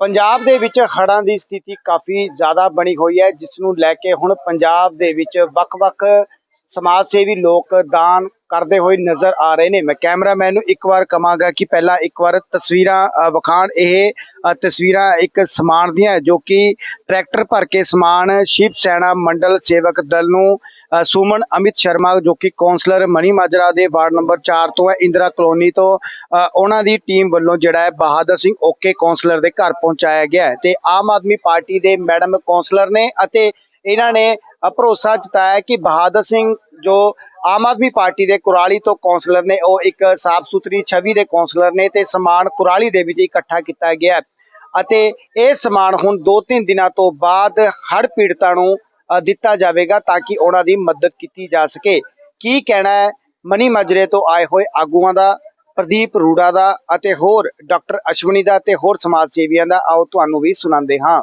ਪੰਜਾਬ ਦੇ ਵਿੱਚ ਹੜ੍ਹਾਂ ਦੀ ਸਥਿਤੀ ਕਾਫੀ ਜ਼ਿਆਦਾ ਬਣੀ ਹੋਈ ਹੈ ਜਿਸ ਨੂੰ ਲੈ ਕੇ ਹੁਣ ਪੰਜਾਬ ਦੇ ਵਿੱਚ ਵੱਖ-ਵੱਖ ਸਮਾਜ ਸੇਵੀ ਲੋਕ ਦਾਨ ਕਰਦੇ ਹੋਏ ਨਜ਼ਰ ਆ ਰਹੇ ਨੇ। ਮੈਂ ਕੈਮਰਾਮੈਨ ਨੂੰ ਇੱਕ ਵਾਰ ਕਵਾਂਗਾ ਕਿ ਪਹਿਲਾਂ ਇੱਕ ਵਾਰ ਤਸਵੀਰਾਂ ਅ, ਵਿਖਾਣ ਇਹ ਤਸਵੀਰਾਂ ਇੱਕ ਸਮਾਨ ਦੀਆਂ ਹੈ ਜੋ ਕਿ ਟਰੈਕਟਰ ਭਰ ਕੇ ਸਮਾਨ ਸ਼ਿਵ ਸੈਨਾ ਮੰਡਲ ਸੇਵਕ ਦਲ ਨੂੰ ਸੁਮਨ ਅਮਿਤ ਸ਼ਰਮਾ ਜੋ ਕਿ ਕੌਂਸਲਰ ਮਨੀ ਮਾਜਰਾ ਦੇ ਵਾਰਡ ਨੰਬਰ 4 ਤੋਂ ਹੈ ਇੰਦਰਾ ਕਲੋਨੀ ਤੋਂ ਉਹਨਾਂ ਦੀ ਟੀਮ ਵੱਲੋਂ ਜਿਹੜਾ ਹੈ ਬਹਾਦਰ ਸਿੰਘ ਓਕੇ ਕੌਂਸਲਰ ਦੇ ਘਰ ਪਹੁੰਚਾਇਆ ਗਿਆ ਹੈ। ਤੇ ਆਮ ਆਦਮੀ ਪਾਰਟੀ ਦੇ ਮੈਡਮ ਕੌਂਸਲਰ ਨੇ ਅਤੇ ਇਹਨਾਂ ਨੇ ਭਰੋਸਾ ਜਤਾਇਆ ਕਿ ਬਹਾਦਰ ਸਿੰਘ ਜੋ ਆਮ ਆਦਮੀ ਪਾਰਟੀ ਦੇ ਕੁਰਾਲੀ ਤੋਂ ਕੌਂਸਲਰ ਨੇ, ਉਹ ਇੱਕ ਸਾਫ਼ ਸੁਥਰੀ ਛਵੀ ਦੇ ਕੌਂਸਲਰ ਨੇ ਤੇ ਸਮਾਨ ਕੁਰਾਲੀ ਦੇ ਵਿੱਚ ਇਕੱਠਾ ਕੀਤਾ ਗਿਆ ਅਤੇ ਇਹ ਸਮਾਨ ਹੁਣ 2-3 ਦਿਨਾਂ ਤੋਂ ਬਾਅਦ ਹੜ੍ਹ ਪੀੜਤਾਂ ਨੂੰ ਦਿੱਤਾ ਜਾਵੇਗਾ ਤਾਂ ਕਿ ਉਹਨਾਂ ਦੀ ਮਦਦ ਕੀਤੀ ਜਾ ਸਕੇ। ਕੀ ਕਹਿਣਾ ਹੈ? ਮਨੀ ਮਾਜਰੇ ਤੋਂ ਆਏ ਹੋਏ ਆਗੂਆਂ ਦਾ, ਪ੍ਰਦੀਪ ਰੂੜਾ ਦਾ ਅਤੇ ਹੋਰ ਡਾਕਟਰ ਅਸ਼ਵਨੀ ਦਾ ਤੇ ਹੋਰ ਸਮਾਜ ਸੇਵੀਆਂ ਦਾ, ਆਓ ਤੁਹਾਨੂੰ ਵੀ ਸੁਣਾਉਂਦੇ ਹਾਂ।